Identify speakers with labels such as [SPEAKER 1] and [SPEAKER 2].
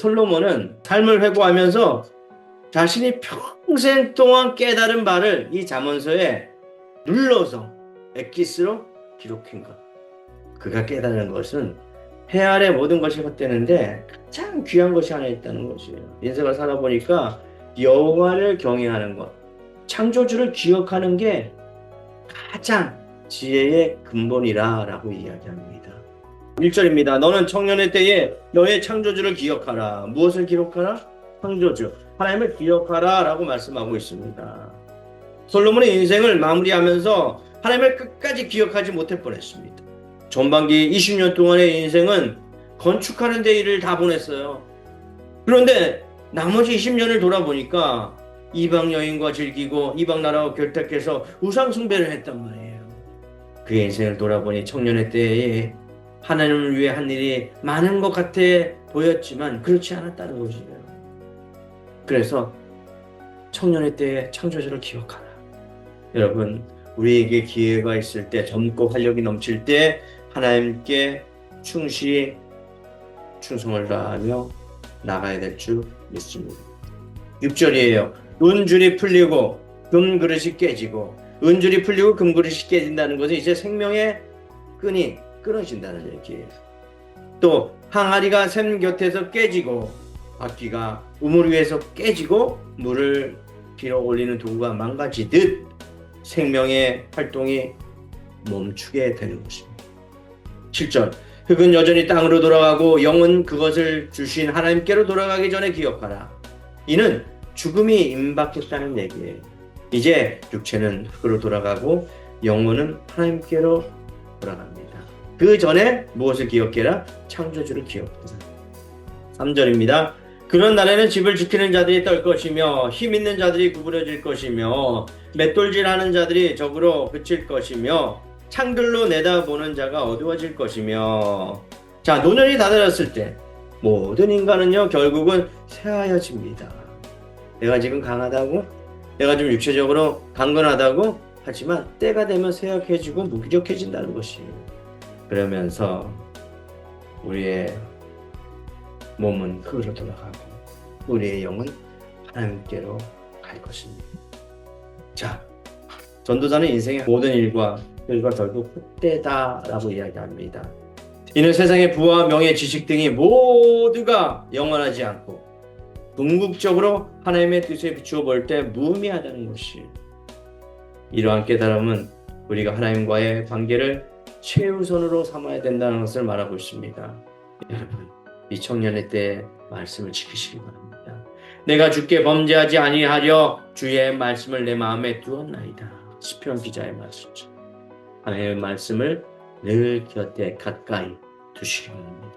[SPEAKER 1] 솔로몬은 삶을 회고하면서 자신이 평생 동안 깨달은 바를 이 잠언서에 눌러서 엑기스로 기록한 것. 그가 깨달은 것은 해 아래 모든 것이 헛되는데 가장 귀한 것이 하나 있다는 것이에요. 인생을 살아보니까 여호와를 경외하는 것, 창조주를 기억하는 게 가장 지혜의 근본이라라고 이야기합니다. 1절입니다. 너는 청년의 때에 너의 창조주를 기억하라. 무엇을 기록하라? 창조주. 하나님을 기억하라 라고 말씀하고 있습니다. 솔로몬의 인생을 마무리하면서 하나님을 끝까지 기억하지 못할 뻔했습니다. 전반기 20년 동안의 인생은 건축하는 데 일을 다 보냈어요. 그런데 나머지 20년을 돌아보니까 이방 여인과 즐기고 이방 나라와 결탁해서 우상 숭배를 했단 말이에요. 그의 인생을 돌아보니 청년의 때에 하나님을 위해 한 일이 많은 것 같아 보였지만 그렇지 않았다는 것이에요. 그래서 청년의 때에 창조주를 기억하라. 여러분, 우리에게 기회가 있을 때, 젊고 활력이 넘칠 때 하나님께 충실히 충성을 다하며 나가야 될 줄 믿습니다. 6절이에요. 은줄이 풀리고 금그릇이 깨지고 은줄이 풀리고 금그릇이 깨진다는 것은 이제 생명의 끈이 끊어진다는 얘기예요. 또 항아리가 샘 곁에서 깨지고 바퀴가 우물 위에서 깨지고 물을 빌어 올리는 도구가 망가지듯 생명의 활동이 멈추게 되는 것입니다. 7절 흙은 여전히 땅으로 돌아가고 영은 그것을 주신 하나님께로 돌아가기 전에 기억하라. 이는 죽음이 임박했다는 얘기예요. 이제 육체는 흙으로 돌아가고 영혼은 하나님께로 돌아갑니다. 그 전에 무엇을 기억해라? 창조주를 기억해라. 3절입니다. 그런 날에는 집을 지키는 자들이 떨 것이며 힘 있는 자들이 구부러질 것이며 맷돌질하는 자들이 적으로 그칠 것이며 창들로 내다보는 자가 어두워질 것이며 자 노년이 다다랐을 때 모든 인간은요 결국은 새하여집니다. 내가 지금 강하다고 내가 좀 육체적으로 강건하다고 하지만 때가 되면 쇠약해지고 무기력해진다는 것이에요. 그러면서 우리의 몸은 흙으로 돌아가고 우리의 영은 하나님께로 갈 것입니다. 자, 전도자는 인생의 모든 일과 일과 결국 헛되다라고 이야기합니다. 이는 세상의 부와 명예, 지식 등이 모두가 영원하지 않고 궁극적으로 하나님의 뜻에 비추어 볼 때 무의미하다는 것이 이러한 깨달음은 우리가 하나님과의 관계를 최우선으로 삼아야 된다는 것을 말하고 있습니다. 여러분, 이 청년의 때 말씀을 지키시기 바랍니다. 내가 주께 범죄하지 아니하려 주의 말씀을 내 마음에 두었나이다. 시편 기자의 말씀이죠. 하나님의 말씀을 늘 곁에 가까이 두시기 바랍니다.